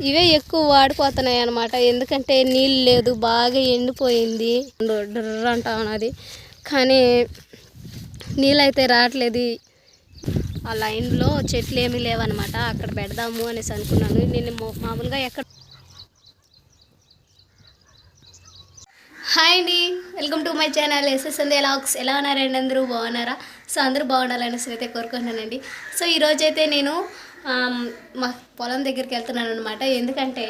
ఇవే ఎక్కువ వాడిపోతున్నాయి అనమాట ఎందుకంటే నీళ్ళు లేదు బాగా ఎండిపోయింది. డ్రర్ అంటా ఉన్నది. కానీ నీళ్ళు అయితే రావట్లేదు. ఆ లైన్లో చెట్లు ఏమీ లేవన్నమాట. అక్కడ పెడదాము అనేసి అనుకున్నాను. నేను మామూలుగా ఎక్కడ హాయ్ అండి. వెల్కమ్ టు మై ఛానల్ ఎస్ఎస్ఎంది ఎలాక్స్. ఎలా ఉన్నారండి అందరూ? బాగున్నారా? సో అందరూ బాగుండాలనేసి అయితే కోరుకుంటున్నానండి. సో ఈరోజైతే నేను మా పొలం దగ్గరికి వెళ్తున్నాను అనమాట ఎందుకంటే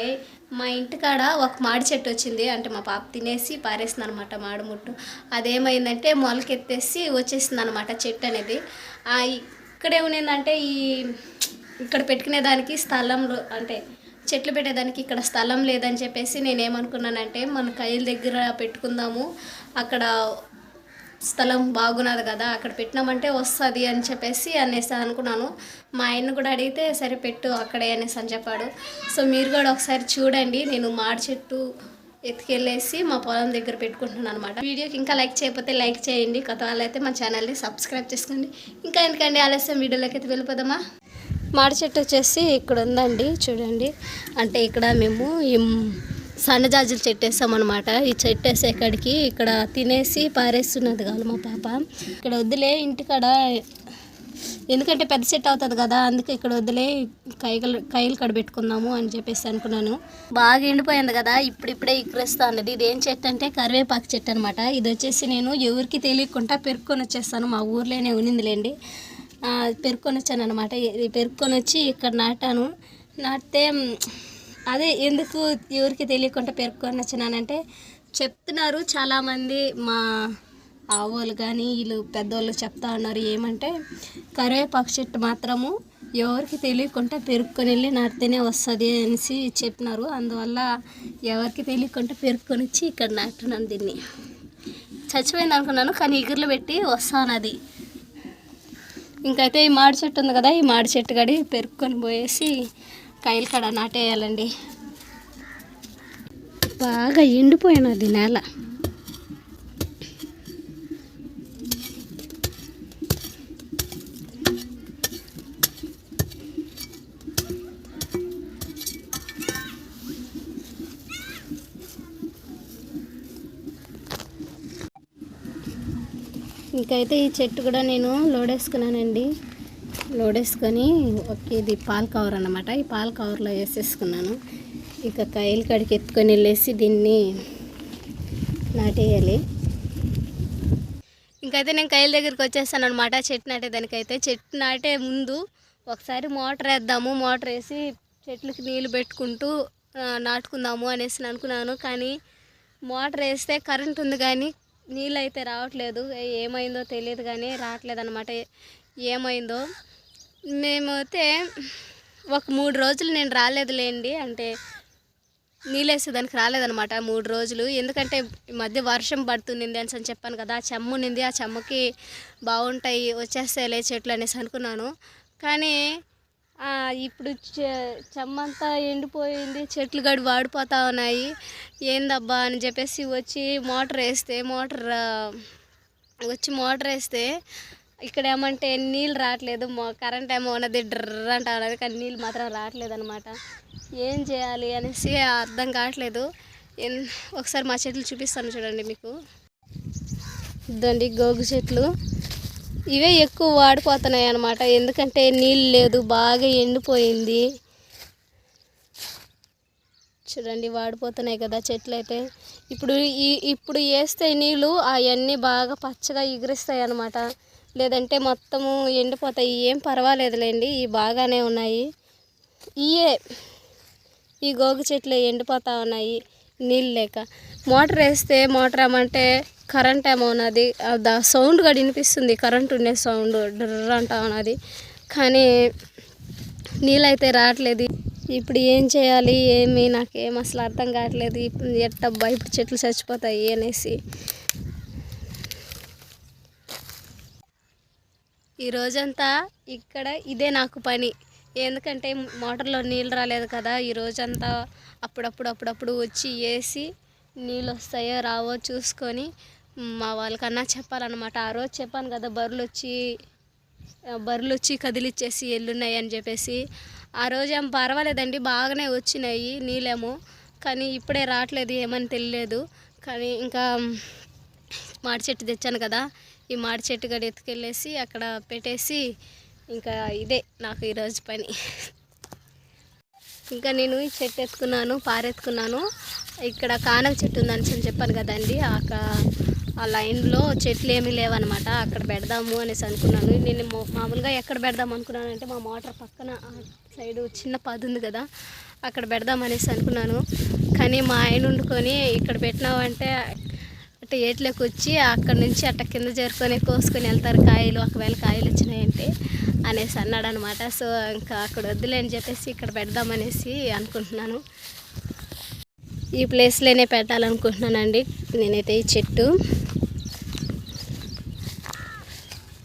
మా ఇంటికాడ ఒక మాడి చెట్టు వచ్చింది. అంటే మా పాప తినేసి పారేసింది అనమాట మాడిముట్టు అదేమైందంటే మొలకెత్తేసి వచ్చేసింది అనమాట చెట్టు అనేది. ఆ ఇక్కడే ఈ ఇక్కడ పెట్టుకునే దానికి స్థలంలో అంటే చెట్లు పెట్టేదానికి ఇక్కడ స్థలం లేదని చెప్పేసి నేనేమనుకున్నానంటే మన కైల దగ్గర పెట్టుకుందాము. అక్కడ స్థలం బాగున్నది కదా అక్కడ పెట్టినామంటే వస్తుంది అని చెప్పేసి అనేసి అనుకున్నాను. మా ఆయన కూడా అడిగితే సరే పెట్టు అక్కడే అనేసి అని చెప్పాడు. సో మీరు కూడా ఒకసారి చూడండి నేను మాడి చెట్టు ఎత్తుకెళ్ళేసి మా పొలం దగ్గర పెట్టుకుంటున్నాను అనమాట వీడియోకి ఇంకా లైక్ చేయకపోతే లైక్ చేయండి కొత్త వాళ్ళైతే మా ఛానల్ని సబ్స్క్రైబ్ చేసుకోండి. ఇంకా ఎందుకండి ఆలస్యం? వీడియోలోకి అయితే వెళ్ళిపోదామా? మాడి చెట్టు వచ్చేసి ఇక్కడ ఉందండి చూడండి. అంటే ఇక్కడ మేము సన్నజాజులు చెట్టు వేసామన్నమాట ఈ చెట్టు వేసేకాడికి ఇక్కడ తినేసి పారేస్తున్నది కాదు మా పాప. ఇక్కడ వద్దులే ఇంటికాడ. ఎందుకంటే పెద్ద చెట్టు అవుతుంది కదా అందుకే ఇక్కడ వదిలే కైగలు కైలు కడ పెట్టుకుందాము అని చెప్పేసి అనుకున్నాను. బాగా ఎండిపోయింది కదా ఇప్పుడిప్పుడే ఇక్కరేస్తా అన్నది. ఇది ఏం చెట్టు అంటే కరివేపాకు చెట్టు అనమాట ఇది వచ్చేసి నేను ఎవరికి తెలియకుండా పెరుక్కొని వచ్చేస్తాను. మా ఊర్లోనే ఉన్నిందిలేండి. పెరుక్కొని వచ్చాను అనమాట ఇది పెరుక్కొని వచ్చి ఇక్కడ నాటాను. నాటితే అదే ఎందుకు ఎవరికి తెలియకుండా పేర్కొని వచ్చినానంటే చెప్తున్నారు చాలామంది మా ఆవులు కానీ వీళ్ళు పెద్దోళ్ళు చెప్తా ఉన్నారు ఏమంటే కరివేపాకు చెట్టు మాత్రము ఎవరికి తెలియకుండా పెరుక్కొని వెళ్ళి నాటితేనే వస్తుంది అనేసి చెప్పినారు. అందువల్ల ఎవరికి తెలియకుండా పెరుక్కొని వచ్చి ఇక్కడ నాటున్నాను దీన్ని. చచ్చిపోయింది అనుకున్నాను కానీ ఇగుర్లు పెట్టి వస్తాను అది ఇంకైతే ఈ మాడి చెట్టు ఉంది కదా ఈ మాడి చెట్టు గడి పెరుక్కొని పోయేసి కాయలు కాడ నాటేయాలండి. బాగా ఎండిపోయినది నేల. ఇంకైతే ఈ చెట్టు కూడా నేను లోడేసుకున్నానండి. లోడేసుకొని లోడ్ వేసుకొని ఒక ఇది పాల కవర్ అన్నమాట. ఈ పాల కవర్లో వేసేసుకున్నాను. ఇక కాయలు కాడికి ఎత్తుకొని వెళ్ళేసి దీన్ని నాటేయాలి. ఇంకైతే నేను కాయల దగ్గరికి వచ్చేసాను అనమాట చెట్టు నాటేదానికైతే చెట్టు నాటే ముందు ఒకసారి మోటార్ వేద్దాము. మోటార్ వేసి చెట్లకి నీళ్ళు పెట్టుకుంటూ నాటుకుందాము అనేసి అనుకున్నాను. కానీ మోటార్ వేస్తే కరెంట్ ఉంది కానీ నీళ్ళు అయితే రావట్లేదు. ఏమైందో తెలియదు కానీ రావట్లేదు అనమాట ఏమైందో మేమైతే ఒక మూడు రోజులు నేను రాలేదులేండి. అంటే నీళ్ళేసేదానికి రాలేదనమాట మూడు రోజులు. ఎందుకంటే ఈ మధ్య వర్షం పడుతుంది అని అని చెప్పాను కదా. ఆ చెమ్మునింది ఆ చెమ్మకి బాగుంటాయి వచ్చేస్తాయిలే చెట్లు అనేసి అనుకున్నాను. కానీ ఇప్పుడు చె- చెమ్మంతా ఎండిపోయింది చెట్లు గడి వాడిపోతా ఉన్నాయి. ఏందబ్బా అని చెప్పేసి వచ్చి మోటార్ వేస్తే మోటార్ వచ్చి మోటార్ వేస్తే ఇక్కడ ఏమంటే నీళ్ళు రావట్లేదు కరెంట్ ఏమో ఉన్నది డ్రర్ అంట ఉన్నది కానీ నీళ్ళు మాత్రం రావట్లేదు అనమాట ఏం చేయాలి అనేసి అర్థం కావట్లేదు. ఎన్- ఒకసారి మా చెట్లు చూపిస్తాను చూడండి మీకు. ఇదండి గోగు చెట్లు. ఇవే ఎక్కువ వాడిపోతున్నాయి అనమాట ఎందుకంటే నీళ్ళు లేదు బాగా ఎండిపోయింది. చూడండి వాడిపోతున్నాయి కదా చెట్లు అయితే ఇప్పుడు ఈ ఇప్పుడు వేస్తే నీళ్ళు అవన్నీ బాగా పచ్చగా ఎగిరిస్తాయి అన్నమాట లేదంటే మొత్తము ఎండిపోతాయి. ఏం పర్వాలేదులేండి. ఇవి బాగానే ఉన్నాయి. ఇయే ఈ గోగు చెట్లు ఎండిపోతా ఉన్నాయి. నీళ్ళు లేక. మోటార్ వేస్తే మోటార్ ఏమంటే కరెంట్ ఏమో ఉన్నది. దా సౌండ్ కూడా వినిపిస్తుంది. కరెంట్ ఉండే సౌండ్ డ్రర్ అంటా ఉన్నది. కానీ నీళ్ళైతే రావట్లేదు. ఇప్పుడు ఏం చేయాలి? ఏమి? నాకేం అసలు అర్థం కావట్లేదు. ఎట్ట ఎట్టబ్బా ఇప్పుడు చెట్లు చచ్చిపోతాయి అనేసి. ఈ రోజంతా ఇక్కడ ఇదే నాకు పని. ఎందుకంటే మోటార్లో నీళ్ళు రాలేదు కదా ఈ రోజంతా అప్పుడప్పుడు అప్పుడప్పుడు వచ్చి వేసి నీళ్ళు వస్తాయో రావో చూసుకొని మా వాళ్ళకన్నా చెప్పాలన్నమాట. ఆ రోజు చెప్పాను కదా బర్రెలు వచ్చి బర్రెలు వచ్చి కదిలిచ్చేసి ఎల్లున్నాయి అని చెప్పేసి. ఆ రోజు ఏం పర్వాలేదండి బాగానే వచ్చినాయి నీళ్ళేమో కానీ ఇప్పుడే రావట్లేదు ఏమని తెలియలేదు. కానీ ఇంకా మాడి చెట్టు తెచ్చాను కదా ఈ మాడి చెట్టు గడి ఎత్తుకెళ్ళేసి అక్కడ పెట్టేసి ఇంకా ఇదే నాకు ఈరోజు పని. ఇంకా నేను ఈ చెట్టు ఎత్తుకున్నాను పారెత్తుకున్నాను. ఇక్కడ కానక చెట్టు ఉందని చెప్పి చెప్పాను కదండి. అక్కడ ఆ లైన్లో చెట్లు ఏమీ లేవనమాట అక్కడ పెడదాము అనేసి అనుకున్నాను. నేను మామూలుగా ఎక్కడ పెడదాం అనుకున్నాను అంటే మా మోటార్ పక్కన సైడ్ సైడు చిన్న పది ఉంది కదా అక్కడ పెడదాం అనేసి అనుకున్నాను. కానీ మా ఆయన వండుకొని ఇక్కడ పెట్టినామంటే అంటే ఏట్లోకి వచ్చి అక్కడ నుంచి అట్ట కింద చేరుకొని కోసుకొని వెళ్తారు కాయలు ఒకవేళ కాయలు వచ్చినాయంటే అనేసి అన్నాడు అనమాట సో ఇంకా అక్కడ వద్దులే అని చెప్పేసి ఇక్కడ పెడదామనేసి అనుకుంటున్నాను. ఈ ప్లేస్లోనే పెట్టాలనుకుంటున్నానండి. నేనైతే ఈ చెట్టు.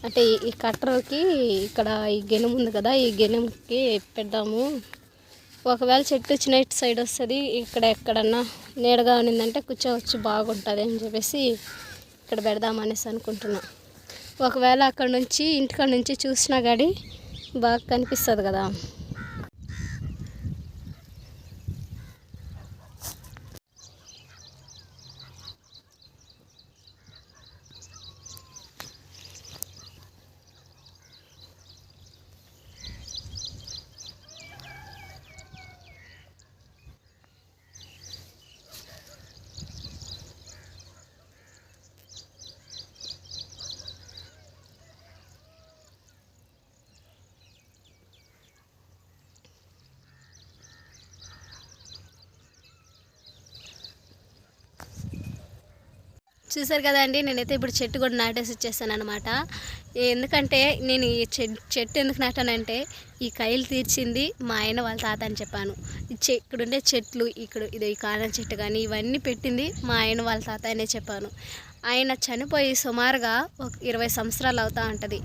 అంటే ఈ- కట్టర్కి ఇక్కడ ఈ గెనుముంది ఉంది కదా ఈ గెనుంకి పెడదాము. ఒకవేళ చెట్టు వచ్చిన ఇటు సైడ్ వస్తుంది ఇక్కడ ఎక్కడన్నా నీడగా ఉన్నిందంటే కూర్చోవచ్చు బాగుంటుంది అని చెప్పేసి ఇక్కడ పెడదామనేసి అనుకుంటున్నా. ఒకవేళ అక్కడ నుంచి ఇంటికాడ నుంచి చూసినా కానీ బాగా కనిపిస్తుంది కదా. చూసారు కదండి నేనైతే ఇప్పుడు చెట్టు కూడా నాటేసి వచ్చేసాను అనమాట ఎందుకంటే నేను ఈ చె- చెట్టు ఎందుకు నాటానంటే ఈ కైలు తీర్చింది మా ఆయన వాళ్ళ తాత అని చెప్పాను. చె ఇక్కడ ఉండే చెట్లు ఇక్కడ ఇది ఈ కాలం చెట్టు కానీ ఇవన్నీ పెట్టింది మా ఆయన వాళ్ళ తాత అనే చెప్పాను. ఆయన చనిపోయి సుమారుగా ఒక ఇరవై సంవత్సరాలు అవుతూ ఉంటుంది.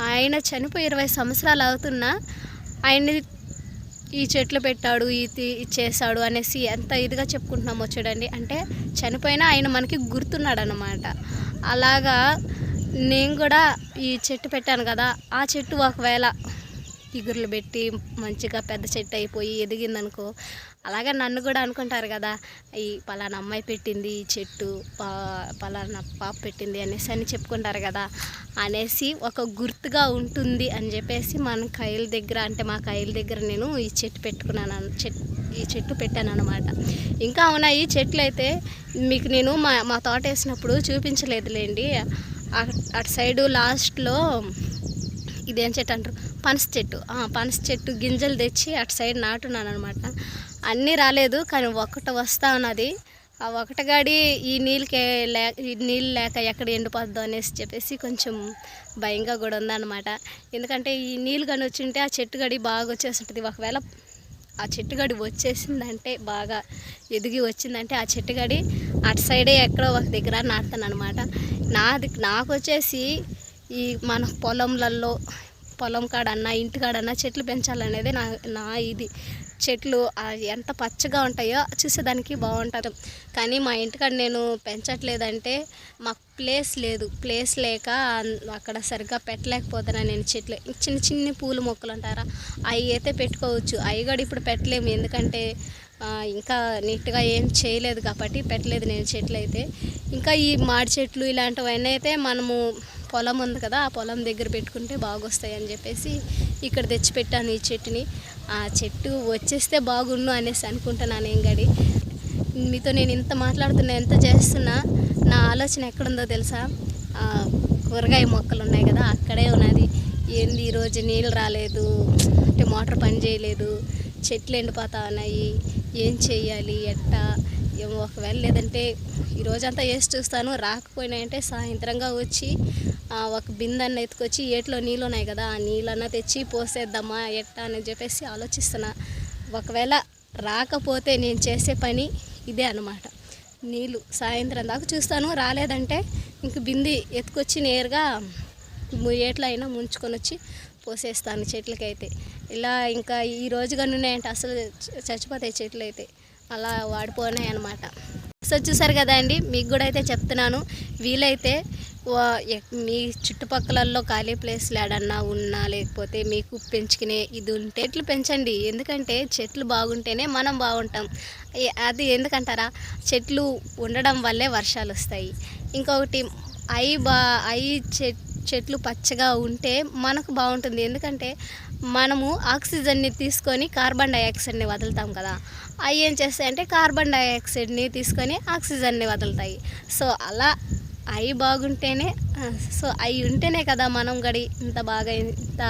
ఆయన చనిపోయి ఇరవై సంవత్సరాలు అవుతున్నా ఆయన్ని ఈ చెట్లు పెట్టాడు ఇది చేశాడు అనేసి ఎంత ఇదిగా చెప్పుకుంటున్నామో చూడండి. అంటే చనిపోయినా ఆయన మనకి గుర్తున్నాడు అనమాట అలాగా నేను కూడా ఈ చెట్టు పెట్టాను కదా ఆ చెట్టు ఒకవేళ ఇగుర్లు పెట్టి మంచిగా పెద్ద చెట్టు అయిపోయి ఎదిగిందనుకో అలాగే నన్ను కూడా అనుకుంటారు కదా ఈ పలానా అమ్మాయి పెట్టింది ఈ చెట్టు పా పలానా పాప పెట్టింది అనేసి అని చెప్పుకుంటారు కదా అనేసి ఒక గుర్తుగా ఉంటుంది అని చెప్పేసి మన కైల దగ్గర అంటే మా కైల దగ్గర నేను ఈ చెట్టు పెట్టుకున్నాను చెట్ ఈ చెట్టు పెట్టాను అనమాట ఇంకా ఉన్నాయి చెట్లు అయితే మీకు నేను మా మా తోట వేసినప్పుడు చూపించలేదులేండి. అటు సైడు లాస్ట్లో ఇదేం చెట్టు అంటారు? పనస చెట్టు. ఆ, పనస చెట్టు గింజలు తెచ్చి అటు సైడ్ నాటున్నాను అనమాట అన్నీ రాలేదు కానీ ఒకటి వస్తా ఉన్నది. ఆ ఒకటగాడి ఈ నీళ్ళకి లే ఈ నీళ్ళు లేక ఎక్కడ ఎండిపోద్దో అనేసి చెప్పేసి కొంచెం భయంగా కూడా ఉందన్నమాట. ఎందుకంటే ఈ నీళ్ళు కానీ వచ్చింటే ఆ చెట్టు గడి బాగా వచ్చేస్తుంటుంది. ఒకవేళ ఆ చెట్టు గడి వచ్చేసిందంటే బాగా ఎదిగి వచ్చిందంటే ఆ చెట్టు గడి అటు సైడే ఎక్కడో ఒక దగ్గర నాటుతాను అనమాట నాది నాకు వచ్చేసి ఈ మన పొలంలలో పొలం కాడన్నా ఇంటి కాడన్నా చెట్లు పెంచాలనేది నా నా ఇది. చెట్లు ఎంత పచ్చగా ఉంటాయో చూసేదానికి బాగుంటుంది. కానీ మా ఇంటికాడ నేను పెంచట్లేదంటే మాకు ప్లేస్ లేదు. ప్లేస్ లేక అక్కడ సరిగ్గా పెట్టలేకపోతున్నా నేను చెట్లు. చిన్న చిన్న పూల మొక్కలు అంటారా? అవి అయితే పెట్టుకోవచ్చు. అవి కూడా ఇప్పుడు పెట్టలేము. ఎందుకంటే ఇంకా నీట్గా ఏం చేయలేదు కాబట్టి పెట్టలేదు నేను చెట్లు అయితే ఇంకా ఈ మాడి చెట్లు ఇలాంటివన్నీ అయితే మనము పొలం ఉంది కదా ఆ పొలం దగ్గర పెట్టుకుంటే బాగొస్తాయి అని చెప్పేసి ఇక్కడ తెచ్చిపెట్టాను ఈ చెట్టుని. ఆ చెట్టు వచ్చేస్తే బాగుండు అనేసి అనుకుంటున్నాను ఏం గడి మీతో నేను ఇంత మాట్లాడుతున్నా ఎంత చేస్తున్నా నా ఆలోచన ఎక్కడుందో తెలుసా? కూరగాయ మొక్కలు ఉన్నాయి కదా అక్కడే ఉన్నది. ఏంది ఈరోజు నీళ్ళు రాలేదు అంటే మోటార్ పని చేయలేదు చెట్లు ఎండిపోతా ఉన్నాయి ఏం చెయ్యాలి ఎట్టా? ఏమో ఒకవేళ లేదంటే ఈ రోజంతా వేసి చూస్తాను. రాకపోయినాయంటే సాయంత్రంగా వచ్చి ఒక బిందన్న ఎత్తుకొచ్చి ఏట్లో నీళ్ళు ఉన్నాయి కదా ఆ నీళ్ళన్నా తెచ్చి పోసేద్దామా ఎట్టా అని చెప్పేసి ఆలోచిస్తున్నా. ఒకవేళ రాకపోతే నేను చేసే పని ఇదే అనమాట నీళ్ళు. సాయంత్రం దాకా చూస్తాను. రాలేదంటే ఇంక బింది ఎత్తుకొచ్చి నేరుగా ఏట్లో అయినా ముంచుకొని వచ్చి పోసేస్తాను చెట్లకైతే. ఇలా ఇంకా ఈ రోజు కానీ ఉన్నాయంటే అసలు చచ్చిపోతాయి చెట్లు అయితే అలా వాడిపోయినాయి అనమాట సో చూసారు కదా అండి మీకు కూడా అయితే చెప్తున్నాను. వీలైతే వా- మీ చుట్టుపక్కలలో ఖాళీ ప్లేస్లు ఏడన్నా ఉన్నా లేకపోతే మీకు పెంచుకునే ఇది ఉంటే చెట్లు పెంచండి. ఎందుకంటే చెట్లు బాగుంటేనే మనం బాగుంటాం. అది ఎందుకంటారా? చెట్లు ఉండడం వల్లే వర్షాలు వస్తాయి. ఇంకొకటి అయి బా అయి చెట్ చెట్లు పచ్చగా ఉంటే మనకు బాగుంటుంది. ఎందుకంటే మనము ఆక్సిజన్ని తీసుకొని కార్బన్ డైఆక్సైడ్ని వదులుతాం కదా. అవి ఏం చేస్తాయంటే కార్బన్ డైఆక్సైడ్ని తీసుకొని ఆక్సిజన్ని వదులుతాయి. సో అలా అవి బాగుంటేనే సో అవి ఉంటేనే కదా మనం గడి ఇంత బాగా ఇంత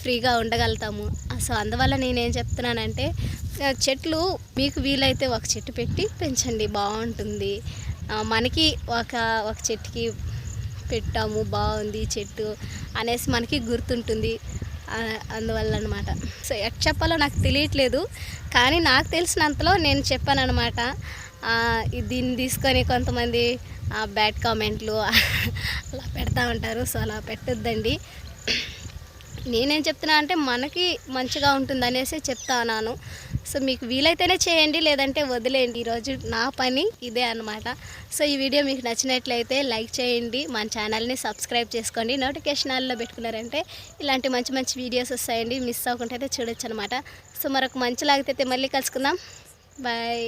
ఫ్రీగా ఉండగలుగుతాము. సో అందువల్ల నేనేం చెప్తున్నానంటే చెట్లు మీకు వీలైతే ఒక చెట్టు పెట్టి పెంచండి బాగుంటుంది. మనకి ఒక ఒక చెట్టుకి పెట్టాము బాగుంది చెట్టు అనేసి మనకి గుర్తుంటుంది. అందువల్ల అనమాట సో ఎట్ చెప్పాలో నాకు తెలియట్లేదు కానీ నాకు తెలిసినంతలో నేను చెప్పాను అనమాట దీన్ని తీసుకొని కొంతమంది బ్యాడ్ కామెంట్లు అలా పెడతా ఉంటారు సో అలా పెట్టొద్దండి. నేనేం చెప్తున్నా అంటే మనకి మంచిగా ఉంటుంది అనేసి ఉన్నాను. సో మీకు వీలైతేనే చేయండి లేదంటే వదిలేయండి. ఈరోజు నా పని ఇదే అనమాట సో ఈ వీడియో మీకు నచ్చినట్లయితే లైక్ చేయండి మన ఛానల్ని సబ్స్క్రైబ్ చేసుకోండి. నోటిఫికేషన్ ఆల్లో పెట్టుకున్నారంటే ఇలాంటి మంచి మంచి వీడియోస్ వస్తాయండి. మిస్ అవ్వకుండా అయితే చూడొచ్చు అనమాట సో మరొక మంచి లాగితే మళ్ళీ కలుసుకుందాం. బాయ్.